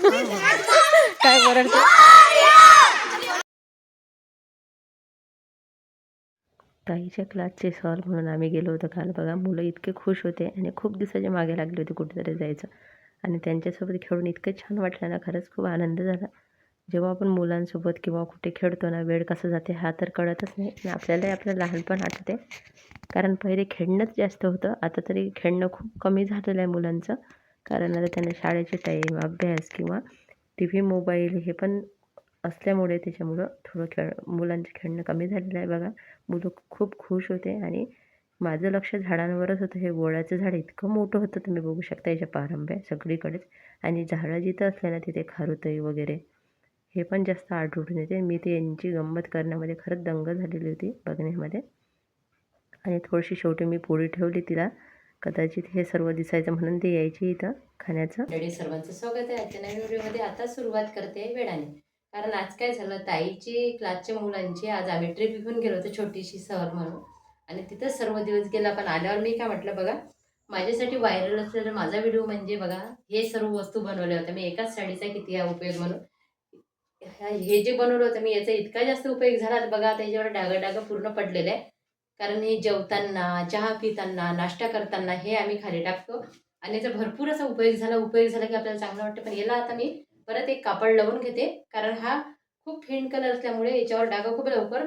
काय बरं ताईच्या क्लासचे सर म्हणून आम्ही गेलो होतो काल. बघा मुलं इतके खुश होते आणि खूप दिवसाच्या मागे लागले होते कुठेतरी जायचं. आणि त्यांच्यासोबत खेळून इतकं छान वाटलं ना खरंच खूप आनंद झाला. जेव्हा आपण मुलांसोबत किंवा कुठे खेळतो ना वेळ कसा जाते हा तर कळतच नाही. आणि आपल्यालाही आपलं लहानपण आठवते. कारण पहिले खेळणंच जास्त होतं. आता तरी खेळणं खूप कमी झालेलं आहे मुलांचं. कारण आता त्यांना शाळेचे टाईम अभ्यास किंवा टी व्ही मोबाईल हे पण असल्यामुळे त्याच्यामुळं थोडं खेळ मुलांचं खेळणं कमी झालेलं आहे. बघा मुलं खूप खुश होते आणि माझं लक्ष झाडांवरच होतं. हे गोळ्याचं झाड इतकं मोठं होतं तुम्ही बघू शकता याच्या पारंब्या सगळीकडेच. आणि झाडं जिथं असले ना तिथे खारुतई वगैरे हे पण जास्त आढळून येते. मी ते यांची गंमत करण्यामध्ये खरंच दंग झालेली होती बघण्यामध्ये. आणि थोडीशी शेवटी मी पोळी ठेवली तिला. कदाचित हे सर्व दिसायचं म्हणून ते यायची इथं खाण्याचं. सर्वांचं स्वागत आहे. आजच्या नवीन व्हिडिओमध्ये आता सुरुवात करते वेळाने. कारण आज काय झालं ताईची क्लासच्या मुलांची आज आम्ही ट्रिप घेऊन गेलो होतो छोटीशी सहल म्हणून. आणि तिथं सर्व दिवस गेला पण आल्यावर मी काय म्हटलं बघा माझ्यासाठी व्हायरल असलेला माझा व्हिडिओ म्हणजे बघा हे सर्व वस्तू बनवल्या होत्या. मी एकाच साडीचा किती हा उपयोग म्हणून. हे जे बनवलं होतं मी याचा इतका जास्त उपयोग झाला. तर बघा त्याच्यावर डागं डागं पूर्ण पडलेलं आहे. कारण हे जेवताना चहा पिताना नाश्ता करताना हे आम्ही खाली टाकतो. आणि याचा भरपूर असा उपयोग झाला उपयोग झाला की आपल्याला चांगलं वाटतं. पण याला आता मी परत एक कापड लावून घेते. कारण हा खूप फेंट कलर असल्यामुळे याच्यावर डागा खूप लवकर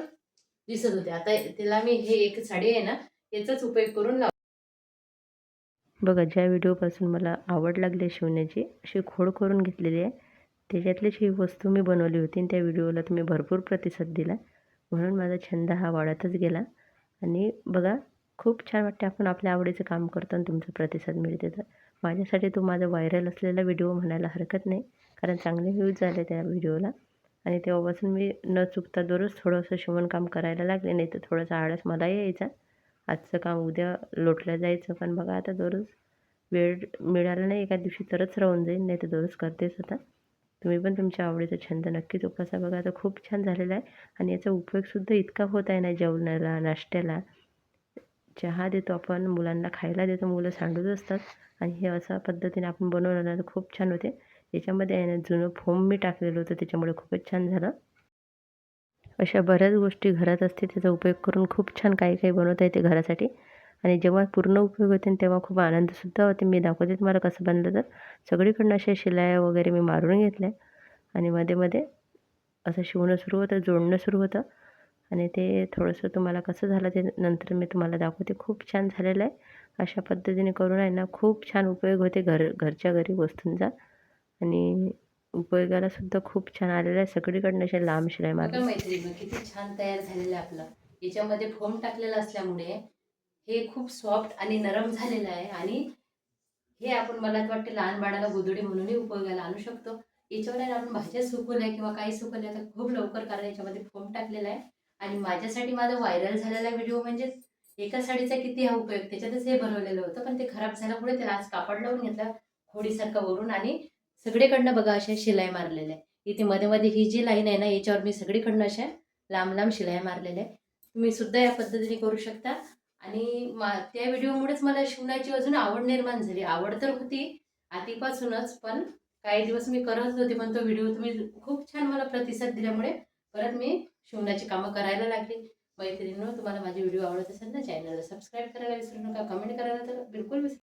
दिसत होते. आता त्याला मी हे एक साडी आहे ना याचाच उपयोग करून लाव बघा ज्या व्हिडिओपासून मला आवड लागली शिवण्याची अशी खोड करून घेतलेली आहे. त्याच्यातलीच ही वस्तू मी बनवली होती आणि त्या व्हिडिओला तुम्ही भरपूर प्रतिसाद दिला. म्हणून माझा छंद हा वाढतच गेला. आणि बघा खूप छान वाटते आपण आपल्या आवडीचं काम करतो आणि तुमचा प्रतिसाद मिळते. तर माझ्यासाठी तो माझा व्हायरल असलेला व्हिडिओ म्हणायला हरकत नाही. कारण चांगले व्ह्यूज झाले त्या व्हिडिओला आणि तेव्हापासून मी न चुकता दररोज थोडंसं शिवणकाम करायला लागले. नाही तर थोडासा आळस मला यायचा. आजचं काम उद्या लोटलं जायचं. पण बघा आता दररोज वेळ मिळाला नाही. एका दिवशी तरच राहून जाईल नाही तर दररोज करतेच आता तुम्ही पण तुमच्या आवडीचा छंद नक्की जोपासा. बघा तर खूप छान झालेला आहे आणि याचा उपयोगसुद्धा इतका होत आहे ना जेवणाला नाश्त्याला. चहा देतो आपण मुलांना खायला देतो मुलं सांडूच असतात. आणि हे अशा पद्धतीने आपण बनवलं ना तर खूप छान होते. याच्यामध्ये आहे ना जुनं फोम मी टाकलेलं होतं त्याच्यामुळे खूपच छान झालं. अशा बऱ्याच गोष्टी घरात असते त्याचा उपयोग करून खूप छान काही काही बनवता येते घरासाठी. आणि जेव्हा पूर्ण उपयोग होते तेव्हा खूप आनंदसुद्धा होते. मी दाखवते तुम्हाला कसं बनलं तर. सगळीकडनं अशा शिलाया वगैरे मी मारून घेतल्या आणि मध्ये मध्ये असं शिवणं सुरू होतं जोडणं सुरू होतं आणि ते थोडंसं तुम्हाला कसं झालं ते नंतर मी तुम्हाला दाखवते. खूप छान झालेलं आहे. अशा पद्धतीने करून आहे ना खूप छान उपयोग होते घर घरच्या घरी वस्तूंचा आणि उपयोगाला सुद्धा खूप छान आलेलं आहे. सगळीकडनं अशा लांब शिलाई मारली मैत्रिणी किती छान तयार झालेलं आहे आपलं. याच्यामध्ये फोम टाकलेला असल्यामुळे हे खूप सॉफ्ट आणि नरम झालेलं आहे आणि हे आपण मला वाटते लहान बाळाला गोधडी म्हणूनही उपयोगाला आणू शकतो. याच्यावर आपण भाज्या सुकवल्या किंवा काही सुकवल्या तर खूप लवकर कारण याच्यामध्ये फोम टाकलेला आहे. आणि माझ्यासाठी माझा व्हायरल झालेला व्हिडिओ म्हणजे एका साडीचा किती हा उपयोग? त्याच्यातच हे बनवलेलं होतं पण ते खराब झाल्यामुळे त्याला आज कापड लावून घेतला खोडीसारखं वरून आणि सगळीकडनं बघा अशा शिलाई मारलेल्या आहे इथे मध्ये मध्ये ही जी लाईन आहे ना याच्यावर मी सगळीकडनं अशा लांब लांब शिलाई मारलेल्या आहे तुम्ही सुद्धा या पद्धतीने करू शकता. आणि मा त्या व्हिडिओमुळेच मला शिवण्याची अजून आवड निर्माण झाली. आवड तर होती आधीपासूनच पण काही दिवस मी करत होते पण तो व्हिडिओ तुम्ही खूप छान मला प्रतिसाद दिल्यामुळे परत मी शिवण्याची कामं करायला लागली. मैत्रिणींनो तुम्हाला माझे व्हिडिओ आवडत असेल ना चॅनलला सबस्क्राईब करायला विसरू नका कमेंट करायला तर बिलकुल विसरू